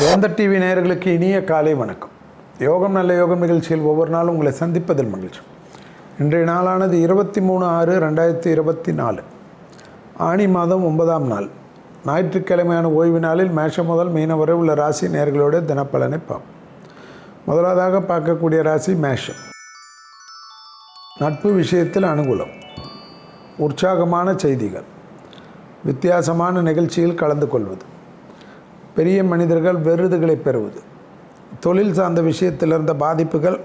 வேந்தர் டிவி நேயர்களுக்கு இனிய காலை வணக்கம். யோகம் நல்ல யோகம் நிகழ்ச்சியில் ஒவ்வொரு நாளும் உங்களை சந்திப்பதில் மகிழ்ச்சி. இன்றைய நாளானது இருபத்தி மூணு ஆறு ரெண்டாயிரத்தி இருபத்தி நாலு. ஆணி மாதம் ஒன்பதாம் நாள். ஞாயிற்றுக்கிழமையான ஓய்வு நாளில் மேஷம் முதல் மீன வரை உள்ள ராசி நேர்களோட தினப்பலனை பார்ப்போம். முதலாவதாக பார்க்கக்கூடிய ராசி மேஷம். நட்பு விஷயத்தில் அனுகூலம். உற்சாகமான செய்திகள். வித்தியாசமான நிகழ்ச்சியில் கலந்து கொள்வது. பெரிய மனிதர்கள் விருதுகளை பெறுவது. தொழில் சார்ந்த விஷயத்தில் இருந்த பாதிப்புகள்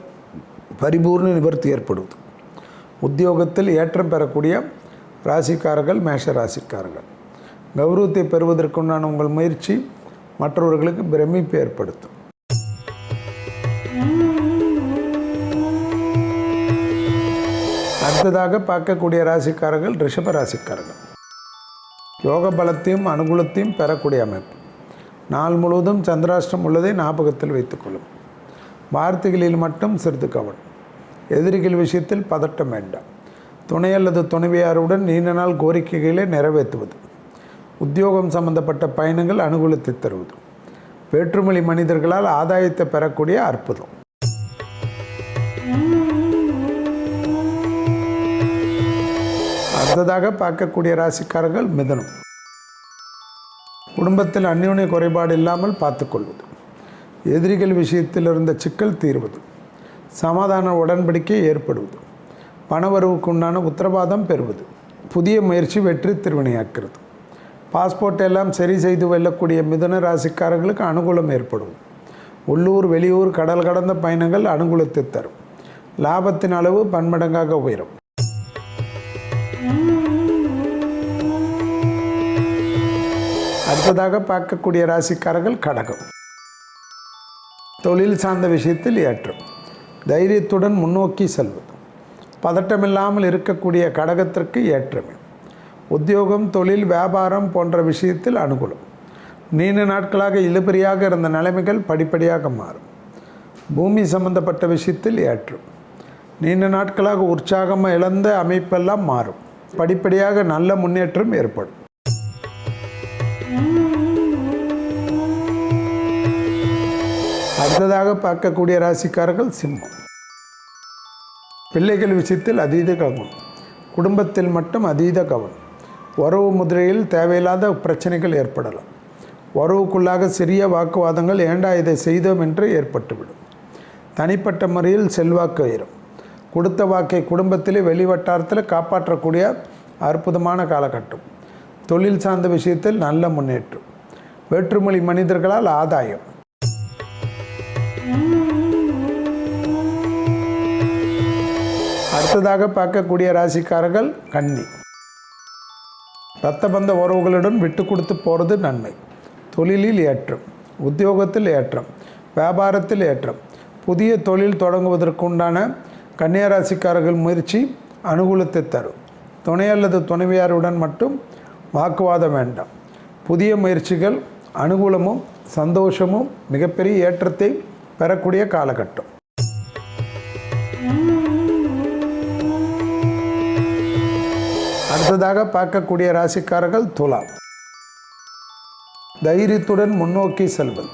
பரிபூர்ண நிவர்த்தி ஏற்படுவது. உத்தியோகத்தில் ஏற்றம் பெறக்கூடிய ராசிக்காரர்கள் மேஷ ராசிக்காரர்கள். கௌரவத்தை பெறுவதற்குண்டான உங்கள் முயற்சி மற்றவர்களுக்கு பிரமிப்பு ஏற்படுத்தும். அடுத்ததாக பார்க்கக்கூடிய ராசிக்காரர்கள் ரிஷப ராசிக்காரர்கள். யோக பலத்தையும் அனுகூலத்தையும் பெறக்கூடிய அமைப்பு. நாள் முழுவதும் சந்திராஷ்டம் உள்ளதை ஞாபகத்தில் வைத்துக்கொள்ளும் வார்த்தைகளில் மட்டும் சிறிது கவனம். எதிரிகள் விஷயத்தில் பதட்டம் வேண்டாம். துணை அல்லது துணைவியாருடன் நீண்ட நாள் கோரிக்கைகளை நிறைவேற்றுவது. உத்தியோகம் சம்பந்தப்பட்ட பயணங்கள் அனுகூலத்தை தருவது. வேற்றுமொழி மனிதர்களால் ஆதாயத்தை பெறக்கூடிய அற்புதம். அடுத்ததாக பார்க்கக்கூடிய ராசிக்காரர்கள் மிதனம். குடும்பத்தில் அந்யோன்ய குறைபாடு இல்லாமல் பார்த்துக்கொள்வது எதிரிகள் விஷயத்தில் இருந்த சிக்கல் தீர்வது. சமாதான உடன்படிக்கை ஏற்படுவது. பணவரவுக்கு உண்டான உத்தரவாதம் பெறுவது. புதிய முயற்சி வெற்றி திருவினையாக்கிறது. பாஸ்போர்ட் எல்லாம் சரி செய்து வெல்லக்கூடிய மிதன ராசிக்காரர்களுக்கு அனுகூலம் ஏற்படும். உள்ளூர் வெளியூர் கடல் கடந்த பயணங்கள் அனுகூலத்தை தரும். லாபத்தின் அளவு பன்மடங்காக உயரும். அடுத்ததாக பார்க்கக்கூடிய ராசிக்காரர்கள் கடகம். தொழில் சார்ந்த விஷயத்தில் ஏற்றம். தைரியத்துடன் முன்னோக்கி செல்வது. பதட்டமில்லாமல் இருக்கக்கூடிய கடகத்திற்கு ஏற்றமே. உத்தியோகம் தொழில் வியாபாரம் போன்ற விஷயத்தில் அனுகூலம். நீண்ட நாட்களாக இழுபறியாக இருந்த நிலைமைகள் படிப்படியாக மாறும். பூமி சம்பந்தப்பட்ட விஷயத்தில் ஏற்றம். நீண்ட நாட்களாக உற்சாகமாக இழந்த அமைப்பெல்லாம் மாறும். படிப்படியாக நல்ல முன்னேற்றம் ஏற்படும். அடுத்ததாக பார்க்கக்கூடிய ராசிக்காரர்கள் சிம்மம். பிள்ளைகள் விஷயத்தில் அதீத கவனம். குடும்பத்தில் மட்டும் அதீத கவனம். உறவு முதிரையில் தேவையில்லாத பிரச்சனைகள் ஏற்படலாம். உறவுக்குள்ளாக சிறிய வாக்குவாதங்கள் ஏண்டா இதை செய்தோம் என்று ஏற்பட்டுவிடும். தனிப்பட்ட முறையில் செல்வாக்கு உயரும். கொடுத்த வாக்கை குடும்பத்திலே வெளிவட்டாரத்தில் காப்பாற்றக்கூடிய அற்புதமான காலகட்டம். தொழில் சார்ந்த விஷயத்தில் நல்ல முன்னேற்றம். வேற்றுமொழி மனிதர்களால் ஆதாயம். அடுத்ததாக பார்க்கக்கூடிய ராசிக்காரர்கள் கன்னி. இரத்தபந்த உறவுகளுடன் விட்டு கொடுத்து போகிறது நன்மை. தொழிலில் ஏற்றம் உத்தியோகத்தில் ஏற்றம் வியாபாரத்தில் ஏற்றம் புதிய தொழில் தொடங்குவதற்குண்டான கன்னியராசிக்காரர்கள் முயற்சி அனுகூலத்தை தரும். துணை அல்லது துணைவியாருடன் மட்டும் வாக்குவாதம் வேண்டாம். புதிய முயற்சிகள் அனுகூலமும் சந்தோஷமும் மிகப்பெரிய ஏற்றத்தை பெறக்கூடிய காலகட்டம். அடுத்ததாக பார்க்கக்கூடிய ராசிக்காரர்கள் துலா தைரியத்துடன் முன்னோக்கி செல்வது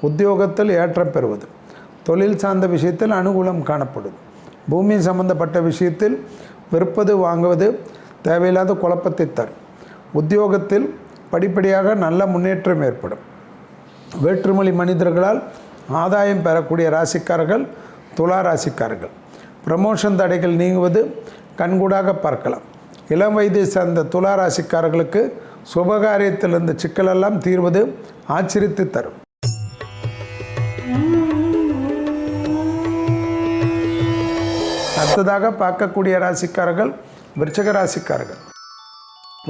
உத்தியோகத்தில் ஏற்றம் பெறுவது தொழில் சார்ந்த விஷயத்தில் அனுகூலம் காணப்படுது பூமி சம்பந்தப்பட்ட விஷயத்தில் விற்பது வாங்குவது தேவையில்லாத குழப்பத்தை தரும். உத்தியோகத்தில் படிப்படியாக நல்ல முன்னேற்றம் ஏற்படும். வேற்றுமொழி மனிதர்களால் ஆதாயம் பெறக்கூடிய ராசிக்காரர்கள் துலா ராசிக்காரர்கள். ப்ரமோஷன் தடைகள் நீங்குவது கண்கூடாக பார்க்கலாம். இளம் வயதை சார்ந்த துலா ராசிக்காரர்களுக்கு சுபகாரியத்திலிருந்து சிக்கலெல்லாம் தீர்வது ஆச்சரித்து தரும். அடுத்ததாக பார்க்கக்கூடிய ராசிக்காரர்கள் விருச்சக ராசிக்காரர்கள்.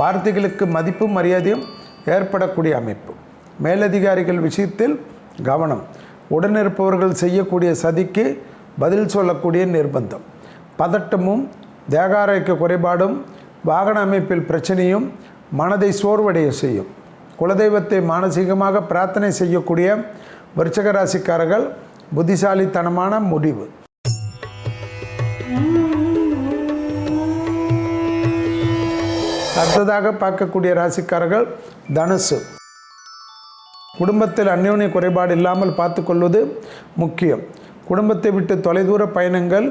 வார்த்தைகளுக்கு மதிப்பும் மரியாதையும் ஏற்படக்கூடிய அமைப்பு. மேலதிகாரிகள் விஷயத்தில் கவனம். உடனிருப்பவர்கள் செய்யக்கூடிய சதிக்கு பதில் சொல்லக்கூடிய நிர்பந்தம். பதட்டமும் தேகாரோக்கிய குறைபாடும் வாகன அமைப்பில் பிரச்சனையும் மனதை சோர்வடைய செய்யும். குலதெய்வத்தை மானசீகமாக பிரார்த்தனை செய்யக்கூடிய விருச்சக ராசிக்காரர்கள் புத்திசாலித்தனமான முடிவு. அடுத்ததாக பார்க்கக்கூடிய ராசிக்காரர்கள் தனுசு. குடும்பத்தில் அந்யோன்ய குறைபாடு இல்லாமல் பார்த்துக்கொள்வது முக்கியம். குடும்பத்தை விட்டு தொலைதூர பயணங்கள்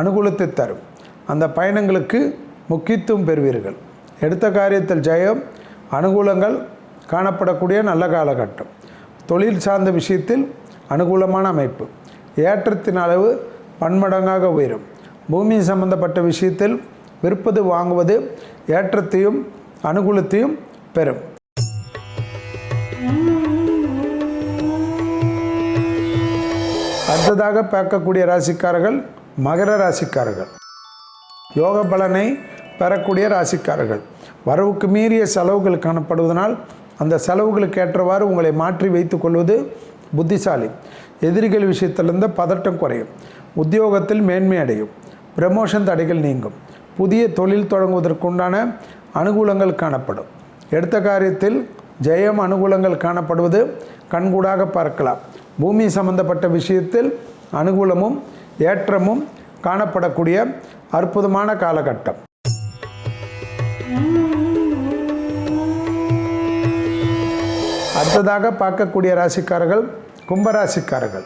அனுகூலத்தை தரும். அந்த பயணங்களுக்கு முக்கியத்துவம் பெறுவீர்கள். எடுத்த காரியத்தில் ஜெயம் அனுகூலங்கள் காணப்படக்கூடிய நல்ல காலகட்டம். தொழில் சார்ந்த விஷயத்தில் அனுகூலமான அமைப்பு. ஏற்றத்தின் அளவு பன்மடங்காக உயரும். பூமி சம்பந்தப்பட்ட விஷயத்தில் விற்பது வாங்குவது ஏற்றத்தையும் அனுகூலத்தையும் பெறும். அடுத்ததாக பார்க்கக்கூடிய ராசிக்காரர்கள் மகர ராசிக்காரர்கள். யோக பலனை பெறக்கூடிய ராசிக்காரர்கள். வரவுக்கு மீறிய செலவுகள் காணப்படுவதனால் அந்த செலவுகளுக்கு ஏற்றவாறு உங்களை மாற்றி வைத்துக் கொள்வது புத்திசாலி. எதிரிகள் விஷயத்திலிருந்து பதட்டம் குறையும். உத்தியோகத்தில் மேன்மை அடையும். ப்ரமோஷன் தடைகள் நீங்கும். புதிய தொழில் தொடங்குவதற்குண்டான அனுகூலங்கள் காணப்படும். எடுத்த காரியத்தில் ஜெயம் அனுகூலங்கள் காணப்படுவது கண்கூடாக பார்க்கலாம். பூமி சம்பந்தப்பட்ட விஷயத்தில் அனுகூலமும் ஏற்றமும் காணப்படக்கூடிய அற்புதமான காலகட்டம். அடுத்ததாக பார்க்கக்கூடிய ராசிக்காரர்கள் கும்பராசிக்காரர்கள்.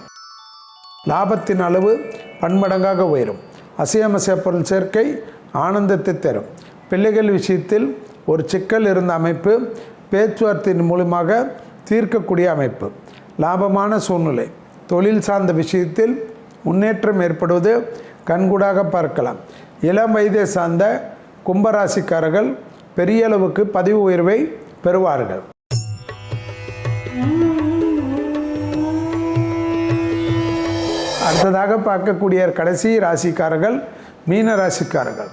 லாபத்தின் அளவு பன்மடங்காக உயரும். அசியமசிய பொருள் சேர்க்கை ஆனந்தத்தை தரும். பிள்ளைகள் விஷயத்தில் ஒரு சிக்கல் இருந்த அமைப்பு பேச்சுவார்த்தையின் மூலமாக தீர்க்கக்கூடிய அமைப்பு. லாபமான சூழ்நிலை. தொழில் சார்ந்த விஷயத்தில் முன்னேற்றம் ஏற்படுவது கண்கூடாக பார்க்கலாம். இளம் வயதை சார்ந்த கும்பராசிக்காரர்கள் பெரிய அளவுக்கு பதிவு உயர்வை பெறுவார்கள். அடுத்ததாக பார்க்கக்கூடிய கடைசி ராசிக்காரர்கள் மீன ராசிக்காரர்கள்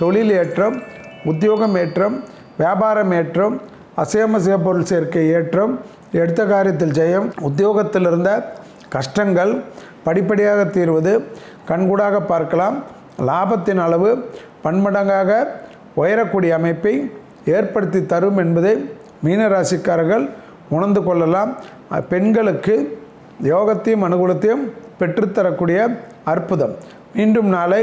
தொழில் ஏற்றம் உத்தியோகம் ஏற்றம் வியாபாரம் ஏற்றம் அசையமசைய பொருள் சேர்க்கை ஏற்றம் எடுத்த காரியத்தில் ஜெயம் உத்தியோகத்தில் இருந்த கஷ்டங்கள் படிப்படியாக தீர்வது கண்கூடாக பார்க்கலாம் லாபத்தின் அளவு பன்மடங்காக உயரக்கூடிய அமைப்பை ஏற்படுத்தி தரும் என்பதை மீனராசிக்காரர்கள் உணர்ந்து கொள்ளலாம். பெண்களுக்கு யோகத்தையும் அனுகூலத்தையும் பெற்றுத்தரக்கூடிய அற்புதம். மீண்டும் நாளை